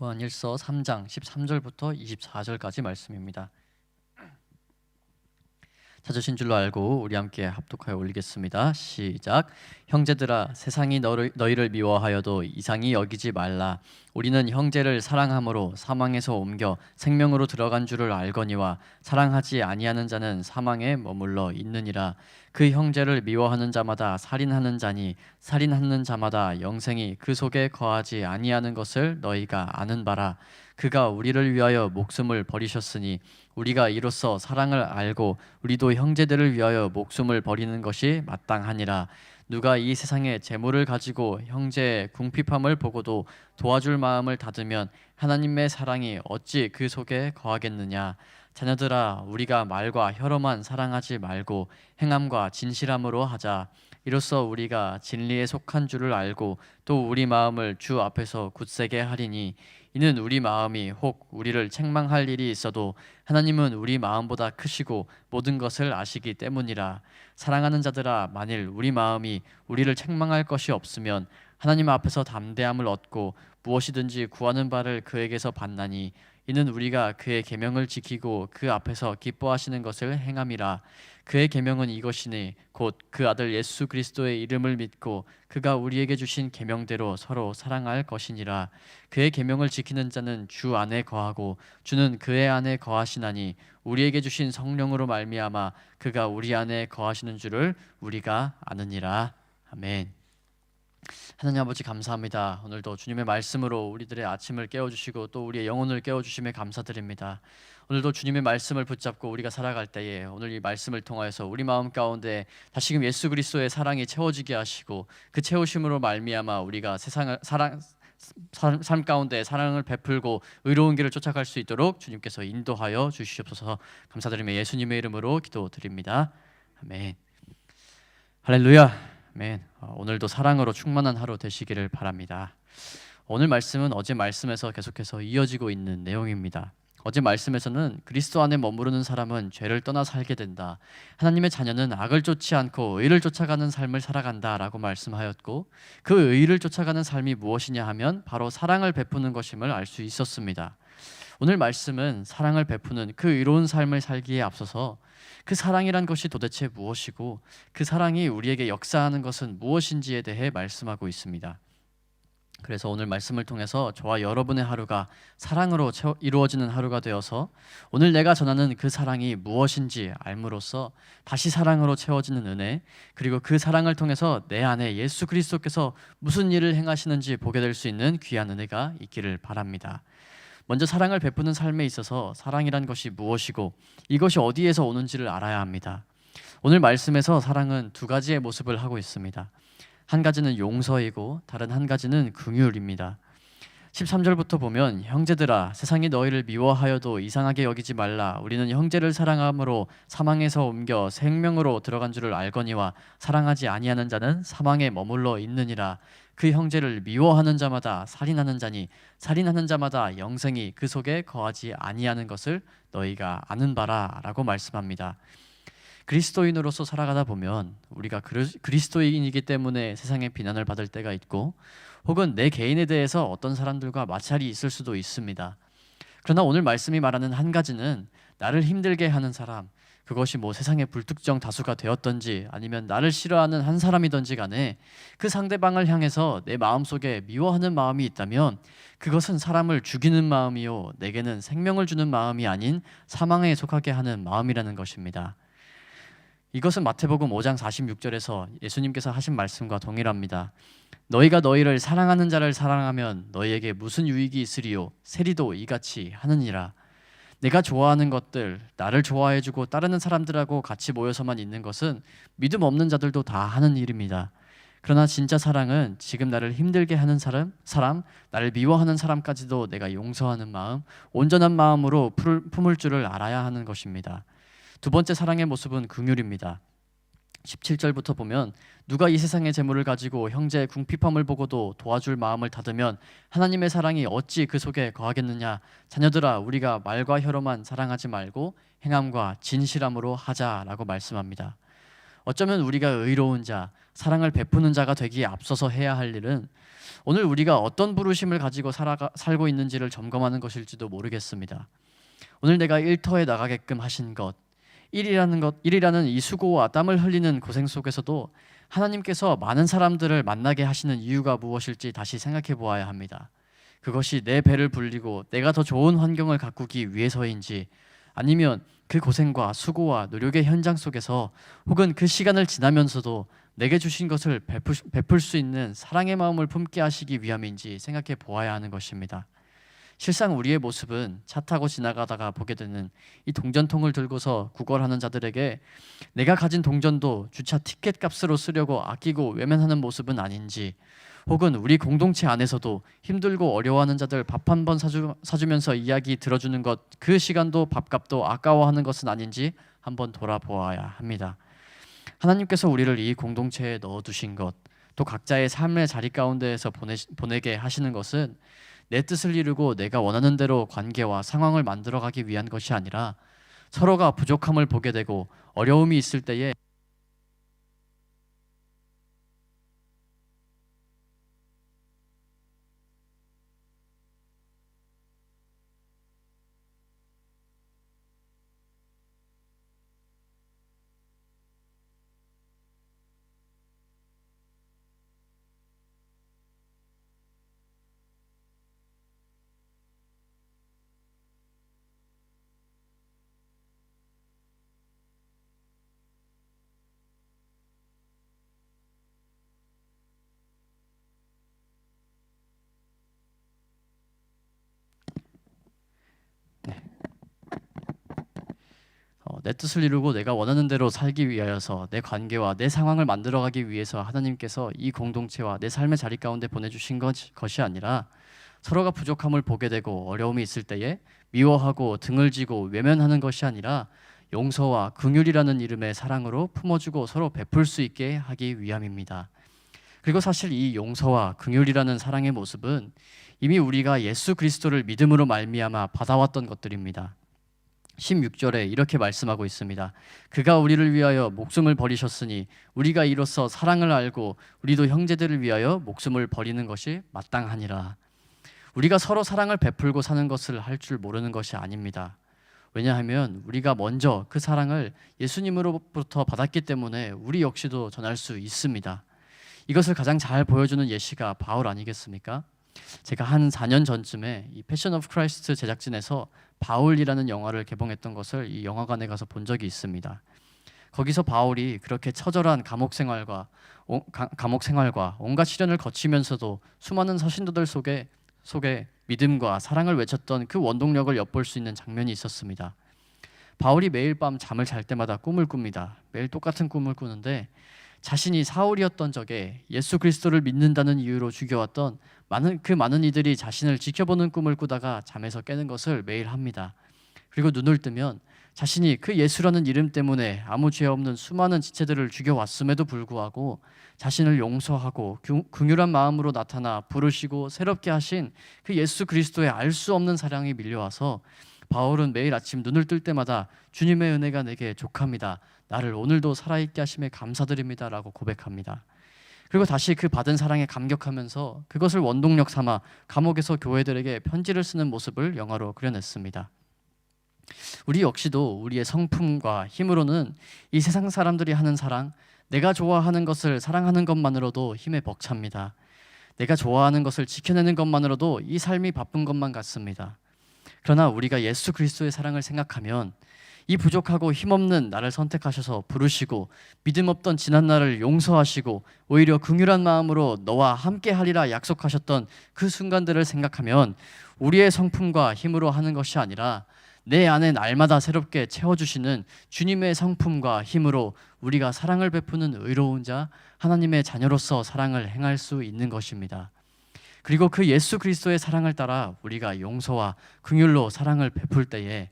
요한일서 3장 13절부터 24절까지 말씀입니다. 찾으신 줄로 알고 우리 함께 합독하여 올리겠습니다. 시작. 형제들아 세상이 너를, 너희를 미워하여도 이상히 여기지 말라. 우리는 형제를 사랑함으로 사망에서 옮겨 생명으로 들어간 줄을 알거니와 사랑하지 아니하는 자는 사망에 머물러 있느니라. 그 형제를 미워하는 자마다 살인하는 자니 살인하는 자마다 영생이 그 속에 거하지 아니하는 것을 너희가 아는 바라. 그가 우리를 위하여 목숨을 버리셨으니 우리가 이로써 사랑을 알고 우리도 형제들을 위하여 목숨을 버리는 것이 마땅하니라. 누가 이 세상에 재물을 가지고 형제의 궁핍함을 보고도 도와줄 마음을 닫으면 하나님의 사랑이 어찌 그 속에 거하겠느냐. 자녀들아 우리가 말과 혀로만 사랑하지 말고 행함과 진실함으로 하자. 이로써 우리가 진리에 속한 줄을 알고 또 우리 마음을 주 앞에서 굳세게 하리니 이는 우리 마음이 혹 우리를 책망할 일이 있어도 하나님은 우리 마음보다 크시고 모든 것을 아시기 때문이라. 사랑하는 자들아 만일 우리 마음이 우리를 책망할 것이 없으면 하나님 앞에서 담대함을 얻고 무엇이든지 구하는 바를 그에게서 받나니 이는 우리가 그의 계명을 지키고 그 앞에서 기뻐하시는 것을 행함이라. 그의 계명은 이것이니 곧 그 아들 예수 그리스도의 이름을 믿고 그가 우리에게 주신 계명대로 서로 사랑할 것이니라. 그의 계명을 지키는 자는 주 안에 거하고 주는 그의 안에 거하시나니 우리에게 주신 성령으로 말미암아 그가 우리 안에 거하시는 줄을 우리가 아느니라. 아멘. 하나님 아버지 감사합니다. 오늘도 주님의 말씀으로 우리들의 아침을 깨워주시고 또 우리의 영혼을 깨워주심에 감사드립니다. 오늘도 주님의 말씀을 붙잡고 우리가 살아갈 때에 오늘 이 말씀을 통하여서 우리 마음 가운데 다시금 예수 그리스도의 사랑이 채워지게 하시고 그 채우심으로 말미암아 우리가 세상을 사랑 삶, 삶 가운데 사랑을 베풀고 의로운 길을 쫓아갈 수 있도록 주님께서 인도하여 주시옵소서 감사드리며 예수님의 이름으로 기도드립니다. 아멘. 할렐루야. 아멘. 어, 오늘도 사랑으로 충만한 하루 되시기를 바랍니다. 오늘 말씀은 어제 말씀에서 계속해서 이어지고 있는 내용입니다. 어제 말씀에서는 그리스도 안에 머무르는 사람은 죄를 떠나 살게 된다. 하나님의 자녀는 악을 쫓지 않고 의를 쫓아가는 삶을 살아간다라고 말씀하였고 그 의를 쫓아가는 삶이 무엇이냐 하면 바로 사랑을 베푸는 것임을 알 수 있었습니다. 오늘 말씀은 사랑을 베푸는 그 의로운 삶을 살기에 앞서서 그 사랑이란 것이 도대체 무엇이고 그 사랑이 우리에게 역사하는 것은 무엇인지에 대해 말씀하고 있습니다. 그래서 오늘 말씀을 통해서 저와 여러분의 하루가 사랑으로 이루어지는 하루가 되어서 오늘 내가 전하는 그 사랑이 무엇인지 알므로써 다시 사랑으로 채워지는 은혜 그리고 그 사랑을 통해서 내 안에 예수 그리스도께서 무슨 일을 행하시는지 보게 될 수 있는 귀한 은혜가 있기를 바랍니다. 먼저 사랑을 베푸는 삶에 있어서 사랑이란 것이 무엇이고 이것이 어디에서 오는지를 알아야 합니다. 오늘 말씀에서 사랑은 두 가지의 모습을 하고 있습니다. 한 가지는 용서이고 다른 한 가지는 긍휼입니다. 13절부터 보면 형제들아 세상이 너희를 미워하여도 이상하게 여기지 말라 우리는 형제를 사랑함으로 사망에서 옮겨 생명으로 들어간 줄을 알거니와 사랑하지 아니하는 자는 사망에 머물러 있느니라 그 형제를 미워하는 자마다 살인하는 자니 살인하는 자마다 영생이 그 속에 거하지 아니하는 것을 너희가 아는 바라라고 말씀합니다. 그리스도인으로서 살아가다 보면 우리가 그리스도인이기 때문에 세상의 비난을 받을 때가 있고 혹은 내 개인에 대해서 어떤 사람들과 마찰이 있을 수도 있습니다. 그러나 오늘 말씀이 말하는 한 가지는 나를 힘들게 하는 사람, 그것이 뭐 세상의 불특정 다수가 되었던지 아니면 나를 싫어하는 한 사람이든지 간에 그 상대방을 향해서 내 마음속에 미워하는 마음이 있다면 그것은 사람을 죽이는 마음이요 내게는 생명을 주는 마음이 아닌 사망에 속하게 하는 마음이라는 것입니다. 이것은 마태복음 5장 46절에서 예수님께서 하신 말씀과 동일합니다. 너희가 너희를 사랑하는 자를 사랑하면 너희에게 무슨 유익이 있으리요 세리도 이같이 하느니라. 내가 좋아하는 것들, 나를 좋아해 주고 따르는 사람들하고 같이 모여서만 있는 것은 믿음 없는 자들도 다 하는 일입니다. 그러나 진짜 사랑은 지금 나를 힘들게 하는 사람, 사람, 나를 미워하는 사람까지도 내가 용서하는 마음, 온전한 마음으로 품을 줄을 알아야 하는 것입니다. 두 번째 사랑의 모습은 긍휼입니다. 17절부터 보면 누가 이 세상의 재물을 가지고 형제의 궁핍함을 보고도 도와줄 마음을 닫으면 하나님의 사랑이 어찌 그 속에 거하겠느냐 자녀들아 우리가 말과 혀로만 사랑하지 말고 행함과 진실함으로 하자라고 말씀합니다. 어쩌면 우리가 의로운 자, 사랑을 베푸는 자가 되기에 앞서서 해야 할 일은 오늘 우리가 어떤 부르심을 가지고 살아가, 살고 있는지를 점검하는 것일지도 모르겠습니다. 오늘 내가 일터에 나가게끔 하신 것, 일이라는 것, 일이라는 이 수고와 땀을 흘리는 고생 속에서도 하나님께서 많은 사람들을 만나게 하시는 이유가 무엇일지 다시 생각해 보아야 합니다. 그것이 내 배를 불리고 내가 더 좋은 환경을 가꾸기 위해서인지 아니면 그 고생과 수고와 노력의 현장 속에서 혹은 그 시간을 지나면서도 내게 주신 것을 베풀, 베풀 수 있는 사랑의 마음을 품게 하시기 위함인지 생각해 보아야 하는 것입니다. 실상 우리의 모습은 차 타고 지나가다가 보게 되는 이 동전통을 들고서 구걸하는 자들에게 내가 가진 동전도 주차 티켓 값으로 쓰려고 아끼고 외면하는 모습은 아닌지 혹은 우리 공동체 안에서도 힘들고 어려워하는 자들 밥 한 번 사주, 사주면서 이야기 들어주는 것 그 시간도 밥값도 아까워하는 것은 아닌지 한번 돌아보아야 합니다. 하나님께서 우리를 이 공동체에 넣어두신 것, 또 각자의 삶의 자리 가운데에서 보내, 보내게 하시는 것은 내 뜻을 이루고 내가 원하는 대로 관계와 상황을 만들어가기 위한 것이 아니라 서로가 부족함을 보게 되고 어려움이 있을 때에 내 뜻을 이루고 내가 원하는 대로 살기 위하여서 내 관계와 내 상황을 만들어가기 위해서 하나님께서 이 공동체와 내 삶의 자리 가운데 보내주신 것, 것이 아니라 서로가 부족함을 보게 되고 어려움이 있을 때에 미워하고 등을 지고 외면하는 것이 아니라 용서와 긍휼이라는 이름의 사랑으로 품어주고 서로 베풀 수 있게 하기 위함입니다. 그리고 사실 이 용서와 긍휼이라는 사랑의 모습은 이미 우리가 예수 그리스도를 믿음으로 말미암아 받아왔던 것들입니다. 16절에 이렇게 말씀하고 있습니다. 그가 우리를 위하여 목숨을 버리셨으니 우리가 이로써 사랑을 알고 우리도 형제들을 위하여 목숨을 버리는 것이 마땅하니라. 우리가 서로 사랑을 베풀고 사는 것을 할 줄 모르는 것이 아닙니다. 왜냐하면 우리가 먼저 그 사랑을 예수님으로부터 받았기 때문에 우리 역시도 전할 수 있습니다. 이것을 가장 잘 보여주는 예시가 바울 아니겠습니까? 제가 한 4년 전쯤에 이 패션 오브 크라이스트 제작진에서 바울이라는 영화를 개봉했던 것을 이 영화관에 가서 본 적이 있습니다. 거기서 바울이 그렇게 처절한 감옥 생활과 오, 가, 감옥 생활과 온갖 시련을 거치면서도 수많은 서신도들 속에 속에 믿음과 사랑을 외쳤던 그 원동력을 엿볼 수 있는 장면이 있었습니다. 바울이 매일 밤 잠을 잘 때마다 꿈을 꿉니다. 매일 똑같은 꿈을 꾸는데 자신이 사울이었던 적에 예수 그리스도를 믿는다는 이유로 죽여왔던 많은 그 많은 이들이 자신을 지켜보는 꿈을 꾸다가 잠에서 깨는 것을 매일 합니다. 그리고 눈을 뜨면 자신이 그 예수라는 이름 때문에 아무 죄 없는 수많은 지체들을 죽여왔음에도 불구하고 자신을 용서하고 긍휼한 마음으로 나타나 부르시고 새롭게 하신 그 예수 그리스도의 알 수 없는 사랑이 밀려와서 바울은 매일 아침 눈을 뜰 때마다 주님의 은혜가 내게 족합니다. 나를 오늘도 살아있게 하심에 감사드립니다라고 고백합니다. 그리고 다시 그 받은 사랑에 감격하면서 그것을 원동력 삼아 감옥에서 교회들에게 편지를 쓰는 모습을 영화로 그려냈습니다. 우리 역시도 우리의 성품과 힘으로는 이 세상 사람들이 하는 사랑, 내가 좋아하는 것을 사랑하는 것만으로도 힘에 벅찹니다. 내가 좋아하는 것을 지켜내는 것만으로도 이 삶이 바쁜 것만 같습니다. 그러나 우리가 예수 그리스도의 사랑을 생각하면 이 부족하고 힘없는 나를 선택하셔서 부르시고 믿음 없던 지난 날을 용서하시고 오히려 긍휼한 마음으로 너와 함께 하리라 약속하셨던 그 순간들을 생각하면 우리의 성품과 힘으로 하는 것이 아니라 내 안에 날마다 새롭게 채워주시는 주님의 성품과 힘으로 우리가 사랑을 베푸는 의로운 자 하나님의 자녀로서 사랑을 행할 수 있는 것입니다. 그리고 그 예수 그리스도의 사랑을 따라 우리가 용서와 긍휼로 사랑을 베풀 때에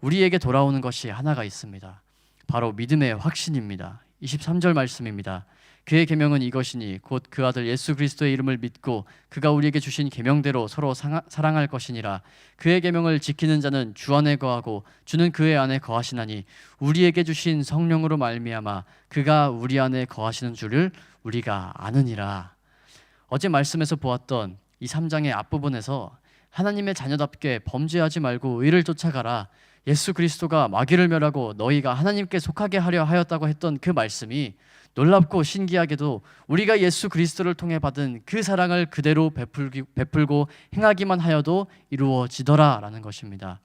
우리에게 돌아오는 것이 하나가 있습니다. 바로 믿음의 확신입니다. 23절 말씀입니다. 그의 계명은 이것이니 곧 그 아들 예수 그리스도의 이름을 믿고 그가 우리에게 주신 계명대로 서로 상하- 사랑할 것이니라 그의 계명을 지키는 자는 주 안에 거하고 주는 그의 안에 거하시나니 우리에게 주신 성령으로 말미암아 그가 우리 안에 거하시는 줄을 우리가 아느니라 어제 말씀에서 보았던 이 3장의 앞부분에서 하나님의 자녀답게 범죄하지 말고 의를 쫓아가라 예수 그리스도가 마귀를 멸하고 너희가 하나님께 속하게 하려 하였다고 했던 그 말씀이 놀랍고 신기하게도 우리가 예수 그리스도를 통해 받은 그 사랑을 그대로 베풀기, 베풀고 행하기만 하여도 이루어지더라라는 것입니다.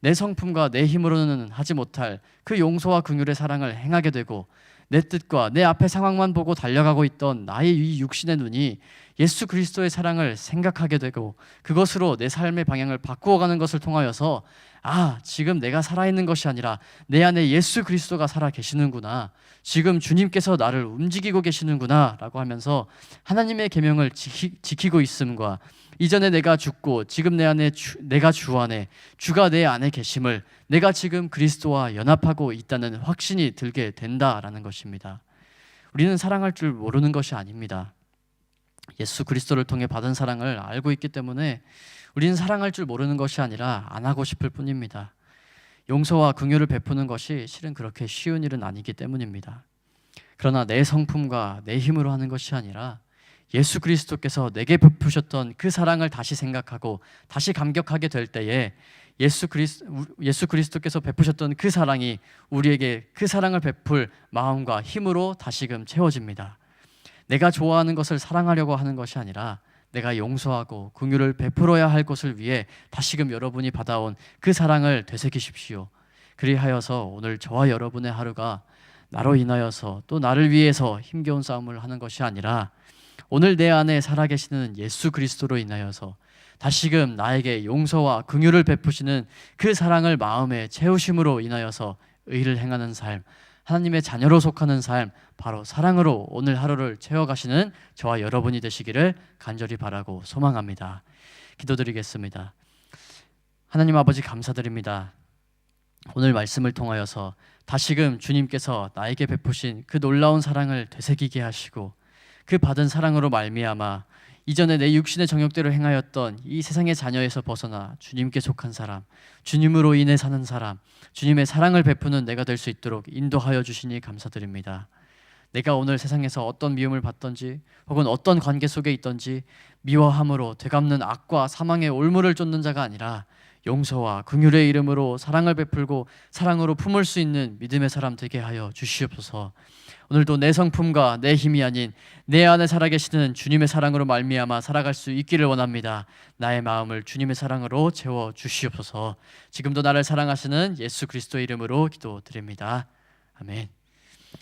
내 성품과 내 힘으로는 하지 못할 그 용서와 긍휼의 사랑을 행하게 되고 내 뜻과 내 앞의 상황만 보고 달려가고 있던 나의 이 육신의 눈이 예수 그리스도의 사랑을 생각하게 되고 그것으로 내 삶의 방향을 바꾸어 가는 것을 통하여서 아 지금 내가 살아 있는 것이 아니라 내 안에 예수 그리스도가 살아 계시는구나 지금 주님께서 나를 움직이고 계시는구나라고 하면서 하나님의 계명을 지키, 지키고 있음과 이전에 내가 죽고 지금 내 안에 주, 내가 주 안에 주가 내 안에 계심을 내가 지금 그리스도와 연합하고 있다는 확신이 들게 된다라는 것입니다. 우리는 사랑할 줄 모르는 것이 아닙니다. 예수 그리스도를 통해 받은 사랑을 알고 있기 때문에 우리는 사랑할 줄 모르는 것이 아니라 안 하고 싶을 뿐입니다. 용서와 긍휼을 베푸는 것이 실은 그렇게 쉬운 일은 아니기 때문입니다. 그러나 내 성품과 내 힘으로 하는 것이 아니라 예수 그리스도께서 내게 베푸셨던 그 사랑을 다시 생각하고 다시 감격하게 될 때에 예수 그리스 예수 그리스도께서 베푸셨던 그 사랑이 우리에게 그 사랑을 베풀 마음과 힘으로 다시금 채워집니다. 내가 좋아하는 것을 사랑하려고 하는 것이 아니라 내가 용서하고 긍휼을 베풀어야 할 것을 위해 다시금 여러분이 받아온 그 사랑을 되새기십시오. 그리하여서 오늘 저와 여러분의 하루가 나로 인하여서 또 나를 위해서 힘겨운 싸움을 하는 것이 아니라 오늘 내 안에 살아계시는 예수 그리스도로 인하여서 다시금 나에게 용서와 긍휼을 베푸시는 그 사랑을 마음에 채우심으로 인하여서 의를 행하는 삶, 하나님의 자녀로 속하는 삶, 바로 사랑으로 오늘 하루를 채워가시는 저와 여러분이 되시기를 간절히 바라고 소망합니다. 기도드리겠습니다. 하나님 아버지 감사드립니다. 오늘 말씀을 통하여서 다시금 주님께서 나에게 베푸신 그 놀라운 사랑을 되새기게 하시고 그 받은 사랑으로 말미암아 이전에 내 육신의 정욕대로 행하였던 이 세상의 자녀에서 벗어나 주님께 속한 사람, 주님으로 인해 사는 사람, 주님의 사랑을 베푸는 내가 될 수 있도록 인도하여 주시니 감사드립니다. 내가 오늘 세상에서 어떤 미움을 받던지 혹은 어떤 관계 속에 있던지 미워함으로 되갚는 악과 사망의 올무를 쫓는 자가 아니라 용서와 긍휼의 이름으로 사랑을 베풀고 사랑으로 품을 수 있는 믿음의 사람 되게 하여 주시옵소서. 오늘도 내 성품과 내 힘이 아닌 내 안에 살아계시는 주님의 사랑으로 말미암아 살아갈 수 있기를 원합니다. 나의 마음을 주님의 사랑으로 채워 주시옵소서. 지금도 나를 사랑하시는 예수 그리스도의 이름으로 기도드립니다. 아멘.